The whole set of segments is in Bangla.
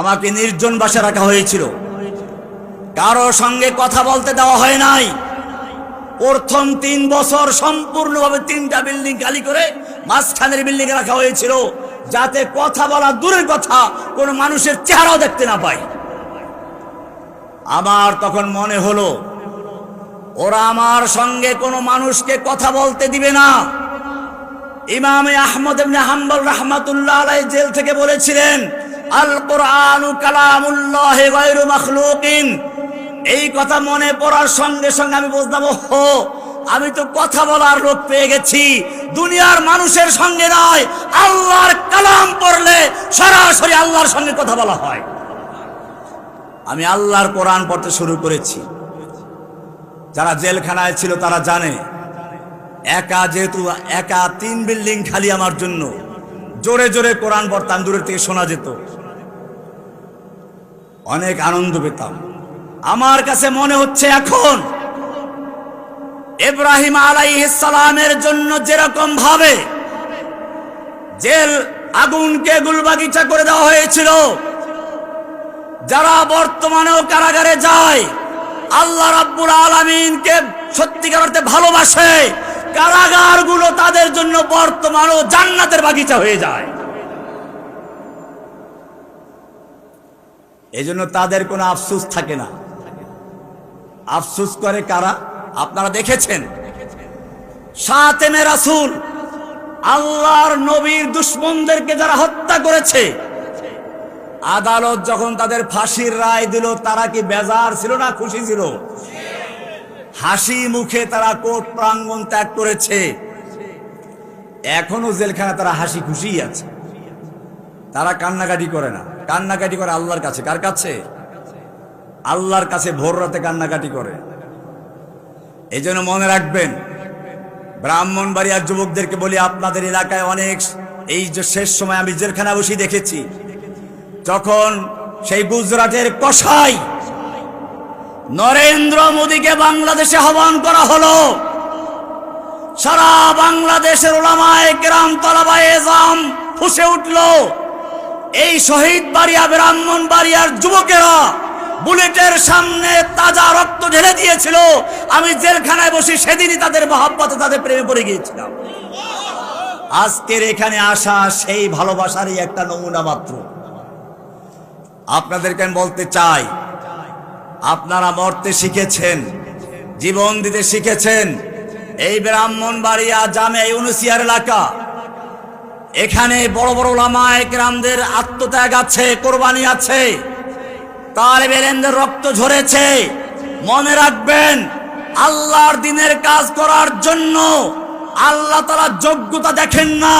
আমাকে নির্জন বাসা রাখা হয়েছিল। কারও সঙ্গে কথা বলতে দেওয়া হয় নাই। প্রথম তিন বছর সম্পূর্ণভাবে তিনটা বিল্ডিং খালি করে মাঝখানের বিল্ডিং রাখা হয়েছিল, যাতে কথা বলা দূরের কথা কোনো মানুষের চেহারাও দেখতে না পাই আমার তখন মনে হলো, ওরা আমার সঙ্গে কোনো মানুষকে কথা বলতে দিবে না। ইমামে আহমদ হাম্বল রাহমাতুল্লাহ আলাই জেল থেকে বলেছিলেন আল কোরআনু কালামুল্লাহ গায়রু মাখলুকিন। এই কথা মনে পড়ার সঙ্গে সঙ্গে আমি বুঝলাম হো আমি তো কথা বলার লোক পেয়ে গেছি। দুনিয়ার মানুষের সঙ্গে নয়, আল্লাহর কালাম পড়লে সরাসরি আল্লাহর সঙ্গে কথা বলা হয়। আমি আল্লাহর কোরআন পড়তে শুরু করেছি। যারা জেলখানায় ছিল তারা জানে, একা যেহেতু, একা তিন বিল্ডিং খালি আমার জন্য। জোরে জোরে কোরআন পড়তাম, দূরের থেকে শোনা যেত। অনেক আনন্দ পেতাম। আমার কাছে মনে হচ্ছে এখন, ইব্রাহিম আলাইহিসসালামের জন্য যেরকম ভাবে জেল আগুনকে গুলবাগিচা করে দেওয়া হয়েছিল, যারা বর্তমানেও কারাগারে যায়, আল্লাহ রাব্বুল আলামিনকে সত্যিকার অর্থে ভালোবাসে, কারাগারগুলো তাদের জন্য বর্তমানেও জান্নাতের বাগিচা হয়ে যায়। এই জন্য তাদের কোনো আফসুস থাকে না। আফসুস করে কারা? আপনারা দেখেছেন? রাসূল, আল্লাহর নবীর দুশ্মনদেরকে যারা হত্যা করেছে, আদালত যখন তাদের ফাঁসির রায় দিল, তারা কি বেজার ছিল না খুশি ছিল? হাসি মুখে তারা কোর্ট প্রাঙ্গণ ত্যাগ করেছে। এখনও জেলখানা তারা হাসি খুশি আছে। তারা কান্নাকাটি করে না। কান্নাকাটি করে আল্লাহর কাছে। কার কাছে? আল্লাহর কাছে ভোর রাতে কান্নাকাটি করে। এই জন্য মনে রাখবেন, ব্রাহ্মণবাড়িয়ার যুবকদেরকে বলি, আপনাদের এলাকায় অনেক এই যে শেষ সময় আমি জেলখানা বসে দেখেছি, যখন সেই গুজরাটের কসাই নরেন্দ্র মোদীকে বাংলাদেশে আহ্বান করা হলো, সারা বাংলাদেশের ওলামায় গ্রাম তলাবায় জাম ফুসে উঠল। এই শহীদ বাড়িয়া ব্রাহ্মণ বাড়িয়ার যুবকেরা, বুলেটের সামনে তাজা রক্ত ঢেলে দিয়েছিল। আমি জেলখানায় বসে সেদিনই তাদের মহাব্বতে তাদের প্রেমে পড়ে গিয়েছিলাম। আজকের এখানে আসা সেই ভালোবাসারই একটা নমুনা মাত্র। আপনাদেরকে আমি বলতে চাই, আপনারা মরতে শিখেছেন, জীবন দিতে শিখেছেন। এই ব্রাহ্মণবাড়িয়া জামে ইউনুসিয়ার এলাকা এখানে বড় বড় লামায় গ্রামদের আত্মত্যাগ আছে, কোরবানি আছে। তার বেরেন্দ্রের রক্ত ঝরেছে। মনে রাখবেন, আল্লাহর দিনের কাজ করার জন্য আল্লাহ তারা যোগ্যতা দেখেন না।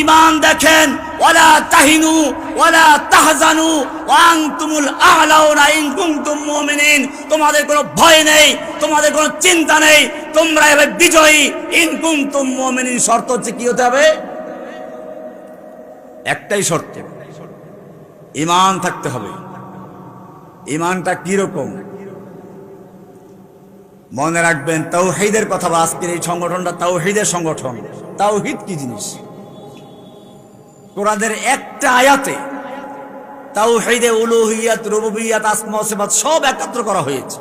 ইমান দেখেন, ওয়ালা তাহিনু, ওয়ালা তাহজানু, ওয়াং তুমুল আলাউনা ইন কুনতুম মুমিনিন। তোমাদের কোনো ভয় নেই, তোমাদের কোনো চিন্তা নেই, তোমরা এবার বিজয়ী। ইন কুনতুম মুমিনিন শর্ত হচ্ছে কি হতে হবে? একটাই শর্ত ইমান থাকতে হবে। ইমানটা কীরকম? মনে রাখবেন, তাওহিদের কথা বা আজকের এই সংগঠনটা তাওহিদের সংগঠন। তাও তাওহিদ কি জিনিস? কোরআনের একটা আয়াতে তাও তাওহিদে উলুহিয়াত, রুবুবিয়াত, আসমা ও সিফাত সব একাত্র করা হয়েছে।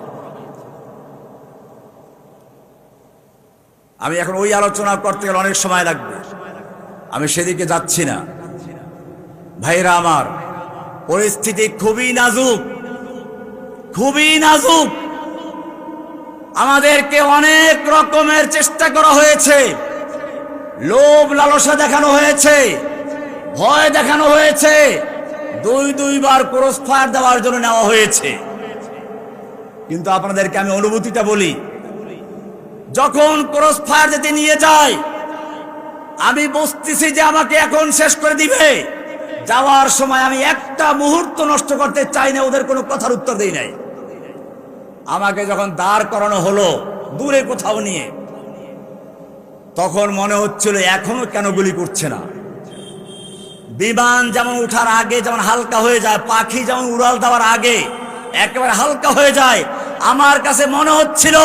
আমি এখন ওই আলোচনা করতে গেলে অনেক সময় লাগবে। আমি সেদিকে যাচ্ছি না। ভাইরা আমার, পরিস্থিতি খুবই নাজুক খুবই নাজুক। আমাদেরকে অনেক রকমের চেষ্টা করা হয়েছে। লোভ লালসা দেখানো হয়েছে, ভয় দেখানো হয়েছে, দুই দুইবার ক্রস ফায়ার দেওয়ার জন্য নেওয়া হয়েছে। কিন্তু আপনাদেরকে আমি অনুভূতিটা বলি, যখন ক্রস ফায়ার যেতে নিয়ে যায়, আমি বুঝতেছি যে আমাকে এখন শেষ করে দিবে। যাওয়ার সময় আমি একটা মুহূর্ত নষ্ট করতে চাই না, ওদের কোনো কথার উত্তর দেই নাই। আমাকে যখন দাঁড় করানো হলো, দূরে কোথাও নিয়ে, তখন মনে হচ্ছিল এখনও কেন গুলি করছে না। বিমান যেমন উঠার আগে যেমন হালকা হয়ে যায়, পাখি যেমন উড়াল দেওয়ার আগে একেবারে হালকা হয়ে যায়, আমার কাছে মনে হচ্ছিল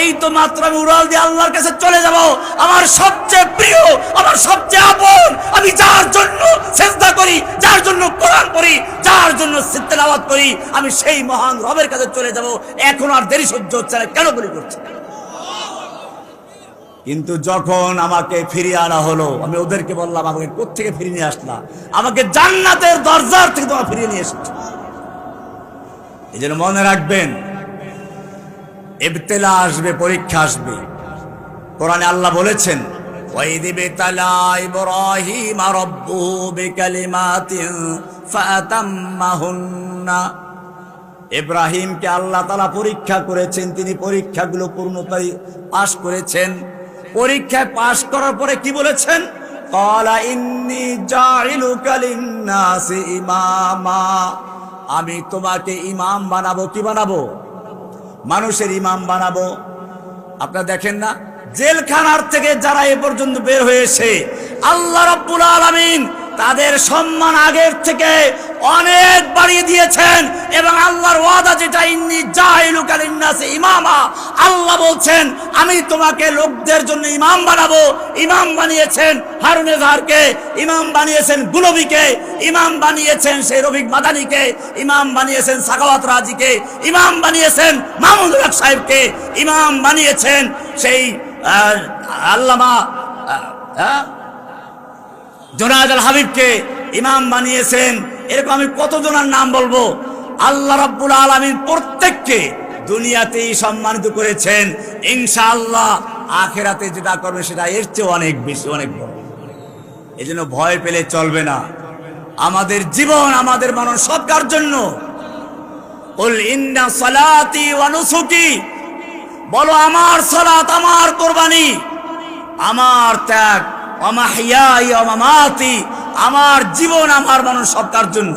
এই তো মাত্র আমি উড়াল দিয়ে আল্লাহর কাছে চলে যাব। আমার সবচেয়ে প্রিয়, আমার সবচেয়ে আপন, আমি যার জন্য চেষ্টা করি, যার জন্য কোরআন পড়ি, যার জন্য সিদ্ধাবাদ করি, আমি সেই মহান রবের কাছে চলে যাব। এখন আর দেরি সহ্য হচ্ছে না, কেন বলি করছে? কিন্তু যখন আমাকে ফিরিয়ে আনা হলো, আমি ওদেরকে বললাম, আমাকে কোথেকে ফিরিয়ে নিয়ে আসলাম আমাকে জান্নাতের দরজার থেকে তোমার ফিরিয়ে নিয়ে এসেছে। এই জন্য মনে রাখবেন এবতেলা আসবে, পরীক্ষা আসবে। কোরআনে আল্লাহ বলেছেন ইব্রাহিমকে আল্লাহ তালা পরীক্ষা করেছেন, তিনি পরীক্ষাগুলো পূর্ণতায় পাশ করেছেন। পরীক্ষায় পাশ করার পরে কি বলেছেন? আমি তোমাকে ইমাম বানাবো, কি বানাবো? মানুষের ইমাম বানাবো। আপনারা দেখেন না? জেলখানার থেকে যারা এ পর্যন্ত বের হয়েছে, আল্লাহ রাব্বুল আলামিন তাদের সম্মান আগের থেকে অনেক বাড়িয়ে দিয়েছেন এবং আল্লাহর ওয়াদা যেটা, ইন্নি জাহিলুকা লিন্নাসি ইমামা। আল্লাহ বলছেন, আমি তোমাকে লোকদের জন্য ইমাম বানাবো। ইমাম বানিয়েছেন হারুনে জাহারকে ইমাম বানিয়েছেন গুলবিকে, ইমাম বানিয়েছেন সেই রবিক মাদানিকে, ইমাম বানিয়েছেন সাকাওয়াত রাজিকে, ইমাম বানিয়েছেন মাহমুদ হক সাহেবকে, ইমাম বানিয়েছেন সেই আল্লামা হ্যাঁ জোনায়দ আল হাবিবকে ইমাম বানিয়েছেন। এরকম আমি কতজনের নাম বলব? আল্লাহ রাব্বুল আলামিন প্রত্যেককে দুনিয়াতেই সম্মানিত করেছেন। ইনশাআল্লাহ আখেরাতে যেটা করবে সেটা এর চেয়ে অনেক বেশি, অনেক বড়। এই জন্য ভয় পেলে চলবে না। আমাদের জীবন, আমাদের মানুষ সব কার জন্য? বল, আমার সালাত, আমার কোরবানি। আমার ত্যাগ আমার জীবন আমার মানুষ সবটার জন্য।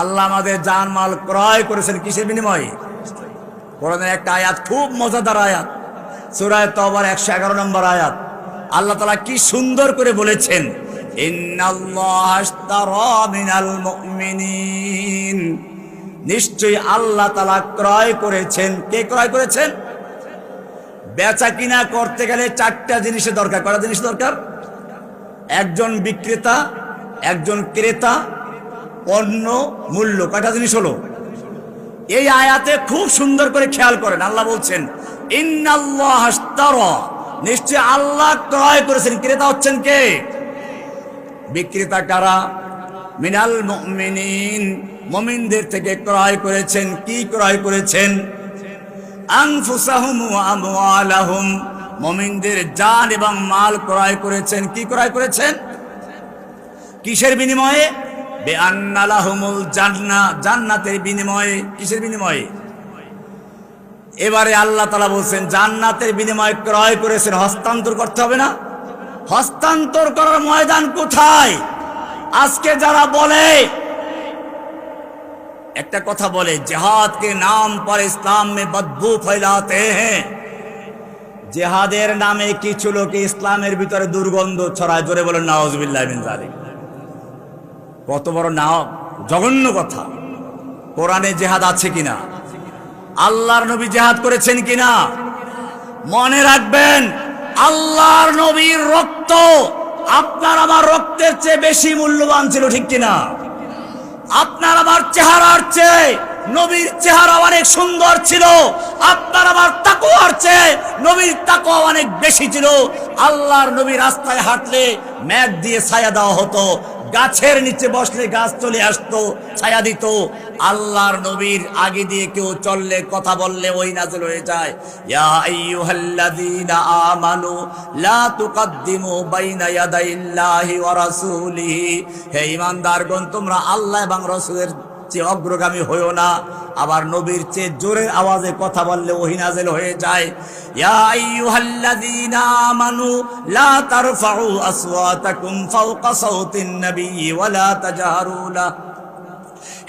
আল্লাহ আমাদের জানমাল ক্রয় করেছেন কিসের বিনিময়ে? কোরআনের একটা আয়াত, খুব মজাদার আয়াত, সুরায় তবার একশো এগারো নম্বর আয়াত। আল্লাহ তালা কি সুন্দর করে বলেছেন নিশ্চয়ই আল্লাহ তালা ক্রয় করেছেন। কে ক্রয় করেছেন? বেচা কিনা করতে গেলে চারটা জিনিসের দরকার। কটা জিনিস দরকার? একজন বিক্রেতা, একজন ক্রেতা, পণ্য, মূল্য। কয়টা জিনিস হলো? এই আয়াতে খুব সুন্দর করে খেয়াল করেন। আল্লাহ বলছেন নিশ্চয় আল্লাহ ক্রয় করেছেন। ক্রেতা হচ্ছেন কে? বিক্রেতা কারা? মিনাল মুমিনদের থেকে ক্রয় করেছেন। কি ক্রয় করেছেন? আনফুসাহুম ওয়া আমওয়ালাহুম। মুমিনদের জান এবং মাল ক্রয় করেছেন। কি ক্রয় করেছেন? কিসের বিনিময়ে? জান্নাতের বিনিময়ে। কিসের বিনিময়ে? এবারে আল্লাহ তালা বলছেন, জান্নাতের বিনিময়ে ক্রয় করেছেন। হস্তান্তর করতে হবে না। হস্তান্তর করার ময়দান কোথায়? আজকে যারা বলে একটা কথা বলে জেহাদ কে নাম পর ইসলাম মে বদবু ফেলাতে হ্যাঁ জেহাদের নামে কিছু লোকে ইসলামের ভিতরে দুর্গন্ধ ছড়ায়, জোরে বলেন নওয়াজ কত বড় না জঘন্য কথা। কোরআনে জেহাদ আছে কিনা? আল্লাহর নবী জেহাদ করেছেন কিনা? মনে রাখবেন, আল্লাহর নবীর রক্ত আপনার আমার রক্তের চেয়ে বেশি মূল্যবান ছিল, ঠিক কিনা? আপনার আমার চেহারার চেয়ে নবীর চেহারা অনেক সুন্দর ছিল। আপনার আমার তাকুয়ার চেয়ে নবীর তাকুয়া অনেক বেশি ছিল। আল্লাহর নবী রাস্তায় হাঁটলে ম্যাগ দিয়ে ছায়া দেওয়া হতো। গাছের নিচে বসলে গাছ চলে আসতো, ছায়া দিত। আল্লাহর নবীর আগে দিয়ে কেউ চললে, কথা বললে ওই নাজল হয়ে যায়। ইয়া আইয়ুহাল্লাযীনা আমানু, লা তুকদ্দিমু বাইনা ইয়াদাইল্লাহি ওয়া রাসূলিহি। হে ঈমানদারগণ, তোমরা আল্লাহ এবং রাসূলের চেয়ে অগ্রগামী হইও না। আবার নবীর চেয়ে জোরের আওয়াজে কথা বললে ওহি নাজেল হয়ে যায়। ইয়া আইয়ুহাল্লাযীনা আমানু, লা তারফাউ আসওয়াতাকুম ফাওকা সাওতিন নবী ওয়া লা তাজহারু লাহু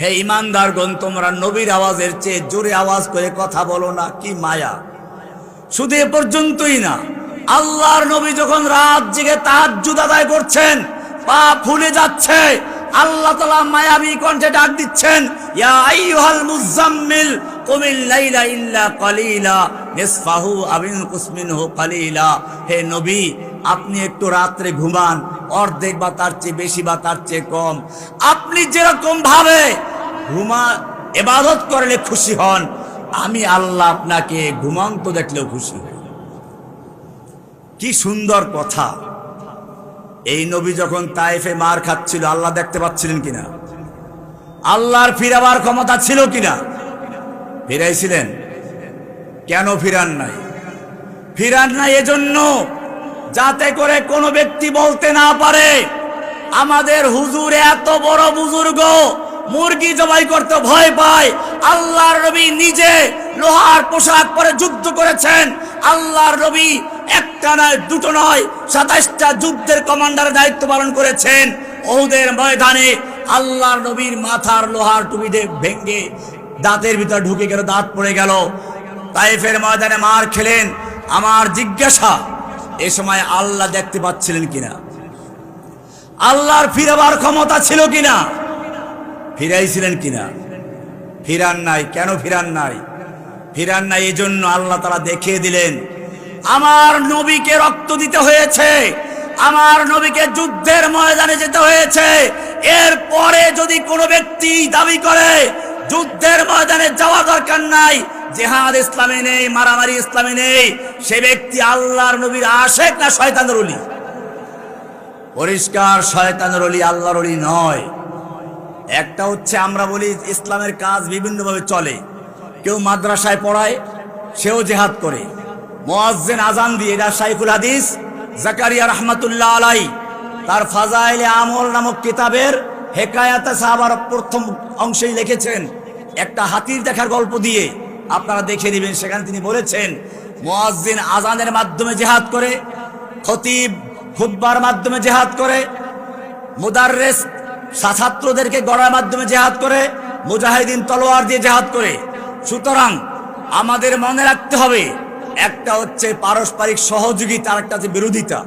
হে ইমানদারগণ তোমরা নবীর আওয়াজের চেয়ে জোরে আওয়াজ করে কথা বলো না, কি মায়া। শুধু এ পর্যন্তই না, আল্লাহর নবী যখন রাত জেগে তাহাজ্জুদ আদায় করছেন, পা ফুলে যাচ্ছে, আল্লাহ তালা মায়াবী কণ্ঠে ডাক দিচ্ছেন মুজাম্মিল কুমিল ইল্লা কালিলা, নিসফাহু আবিন কুসমিনহু কালিলা। হে নবী আপনি একটু রাত্রে ঘুমান, অর্ধেক বা তার চেয়ে বেশি বা তার চেয়ে কম। আপনি যেরকম ভাবে ঘুমা, এবাদত করলে খুশি হন, আমি আল্লাহ আপনাকে ঘুমন্ত দেখলেও খুশি হই। কি সুন্দর কথা। এই নবী যখন তাইফে মার খাচ্ছিল, আল্লাহ দেখতে পাচ্ছিলেন কিনা? আল্লাহর ফিরাবার ক্ষমতা ছিল কিনা? ফিরাইছিলেন। কেন ফিরান নাই? ফিরান নাই এজন্য যাতে করে কোনো ব্যক্তি বলতে না পারে, আমাদের হুজুর এত বড় বুজুর্গ, মুরগি জবাই করতে ভয় পায়, আল্লাহর নবী নিজে লোহার পোশাক পরে যুদ্ধ করেছেন, আল্লাহর নবী একটা নয়, দুটো নয় সাতাইশটা যুদ্ধের কমান্ডার দায়িত্ব পালন করেছেন। ওদের ময়দানে আল্লাহর নবীর মাথার লোহার টুপি দিয়ে ভেঙ্গে দাঁতের ভিতর ঢুকে গেল, দাঁত পড়ে গেল। তাইফের ময়দানে মার খেলেন। আমার জিজ্ঞাসা এ সময় আল্লাহ দেখতে পাচ্ছিলেন কিনা? আল্লাহর ফিরাবার ক্ষমতা ছিল কিনা? ফিরাইছিলেন কিনা? ফিরান নাই। কেন ফিরান নাই? ফিরান নাই এই জন্য আল্লাহ তারা দেখিয়ে দিলেন, আমার নবীকে রক্ত দিতে হয়েছে, আমার নবীকে যুদ্ধের ময়দানে যেতে হয়েছে এর পরে যদি কোনো ব্যক্তি দাবি করে, যুদ্ধের ময়দানে যাওয়া দরকার নাই জেহাদ ইসলামে নেই, মারামারি ইসলামে নেই। সে ব্যক্তি আল্লাহর নবীর আশেক না শয়তানের অলি? পরিষ্কার শয়তানের অলি আল্লাহর অলি নয়। একটা হচ্ছে আমরা বলি ইসলামের কাজ বিভিন্নভাবে চলে। কেউ মাদ্রাসায় পড়ায়, সেও জেহাদ করে। মোয়াজ্জেন আজান দিয়ে, এটা শাইখুল হাদিস, জাকারিয়া রহমাতুল্লাহ আলাই তার ফাজাইলে আমল নামক কিতাবের হেকায়াতে সাহাবার প্রথম অংশেই লিখেছেন, একটা হাতির দেখার গল্প দিয়ে। আপনারা দেখে নেবেন, সেখানে তিনি বলেছেন, মোয়াজ্জিন আজানের মাধ্যমে জেহাদ করে, খতিব খুতবার মাধ্যমে জেহাদ করে, মুদাররেস ছাত্রদেরকে গড়ার মাধ্যমে জেহাদ করে, মুজাহিদিন তলোয়ার দিয়ে জেহাদ করে। সুতরাং আমাদের মনে রাখতে হবে, একটা হচ্ছে পারস্পরিক সহযোগিতা আর একটা হচ্ছে বিরোধিতা।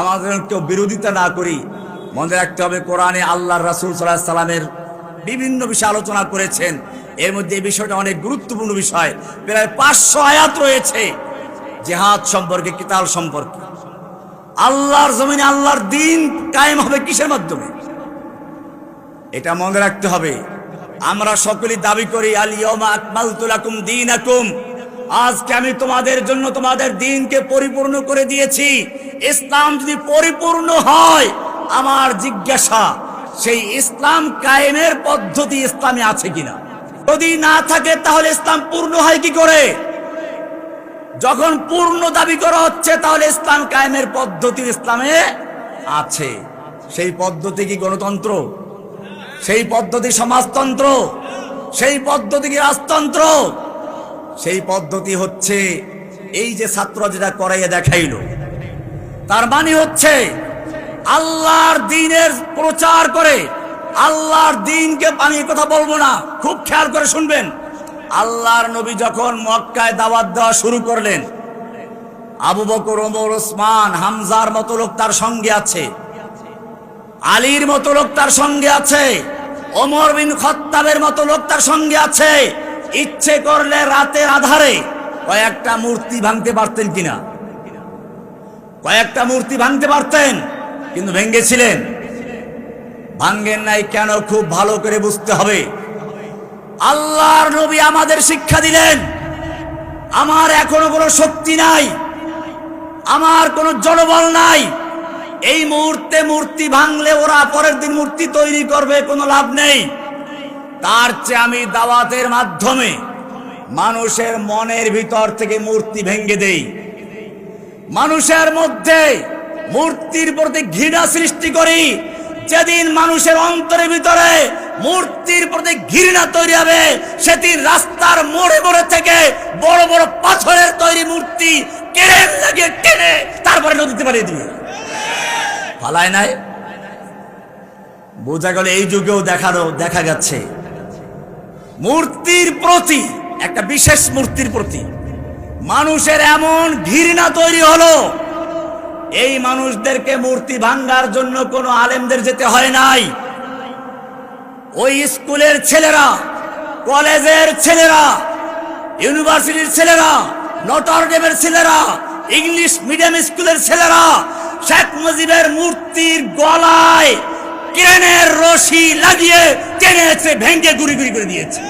আমাদের কেউ বিরোধিতা না করি, মনে রাখতে হবে কোরআনে আল্লাহ রাসুল সাল্লাহ সাল্লামের বিভিন্ন বিষয়ে আলোচনা করেছেন। এর মধ্যে এই বিষয়টা অনেক গুরুত্বপূর্ণ বিষয়। প্রায় পাঁচশো আয়াত রয়েছে। জেহাদ সম্পর্কে, কিতাল সম্পর্কে। আল্লাহর জমিনে আল্লাহর দিন কায়েম হবে কিসের মাধ্যমে? এটা মনে রাখতে হবে। আমরা সকলেই দাবি করি দীনাকুম। আজকে আমি তোমাদের জন্য তোমাদের দিনকে পরিপূর্ণ করে দিয়েছি। ইসলাম যদি পরিপূর্ণ হয়, আমার জিজ্ঞাসা, সেই ইসলাম কায়েমের পদ্ধতি ইসলামে আছে কিনা? যদি না থাকে, তাহলে ইসলাম পূর্ণ হয় কি করে? যখন পূর্ণ দাবি করা হচ্ছে, তাহলে ইসলাম কায়েমের পদ্ধতি ইসলামে আছে। সেই পদ্ধতি কি গণতন্ত্র? সেই পদ্ধতি সমাজতন্ত্র? সেই পদ্ধতি কি রাজতন্ত্র? সেই পদ্ধতি হচ্ছে, এই যে ছাত্র যেটা করাইয়া দেখাইল, তার মানে হচ্ছে, আল্লাহর দিনের প্রচার করে আল্লাহর দিনকে আমি কথা বলব না, খুব খেয়াল করে শুনবেন। আল্লাহর নবী যখন মক্কায় দাওয়াত দেওয়া শুরু করলেন, আবু বকর, ওমর, ওসমান, হামজার মতো লোক তার সঙ্গে আছে, আলীর মতো লোক তার সঙ্গে আছে, ওমর বিন খত্তাবের মতো লোক তার সঙ্গে আছে। ইচ্ছে করলে রাতের আধারে কয়েকটা মূর্তি ভাঙতে পারতেন কিনা? কয়েকটা মূর্তি ভাঙতে পারতেন, কিন্তু ভেঙ্গেছিলেন ভাঙ্গেন নাই কেন? খুব ভালো করে বুঝতে হবে। আল্লাহর নবী আমাদের শিক্ষা দিলেন। আমার এখনও কোনো শক্তি নাই। আমার কোনো জনবল নাই। এই মুহূর্তে মূর্তি ভাঙলে ওরা পরের দিন মূর্তি তৈরি করবে, কোনো লাভ নেই। তার চেয়ে আমি দাওয়াতের মাধ্যমে মানুষের মনের ভিতর থেকে মূর্তি ভেঙ্গে দেই। মানুষের মধ্যে মূর্তির প্রতি ঘৃণা সৃষ্টি করি। যেদিন মানুষের অন্তরের ভিতরে মূর্তির প্রতি ঘৃণা তৈরি হবে, সেদিন রাস্তার মোড়ে মোড়ে থেকে বড় বড় পাথরের তৈরি মূর্তি কেড়ে লাগিয়ে টেনে তারপরে নদীতে পাঠিয়ে দিবে। পালায় নাই? বোঝা গেল এই যুগেও দেখানো, দেখা যাচ্ছে মূর্তির প্রতি, একটা বিশেষ মূর্তির প্রতি, মানুষের এমন ঘৃণা তৈরি হলো এই মানুষদেরকে মূর্তি ভাঙ্গার জন্য কোনো আলেমদের যেতে হয় নাই। ওই স্কুলের ছেলেরা, কলেজের ছেলেরা, ইউনিভার্সিটির ছেলেরা নটরডেমের ছেলেরা, ইংলিশ মিডিয়াম স্কুলের ছেলেরা, শেখ মুজিবের মূর্তির গলায় ক্রেনের রশি লাগিয়ে টেনেছে ভেঙ্গে গুড়ি গুড়ি করে দিয়েছে।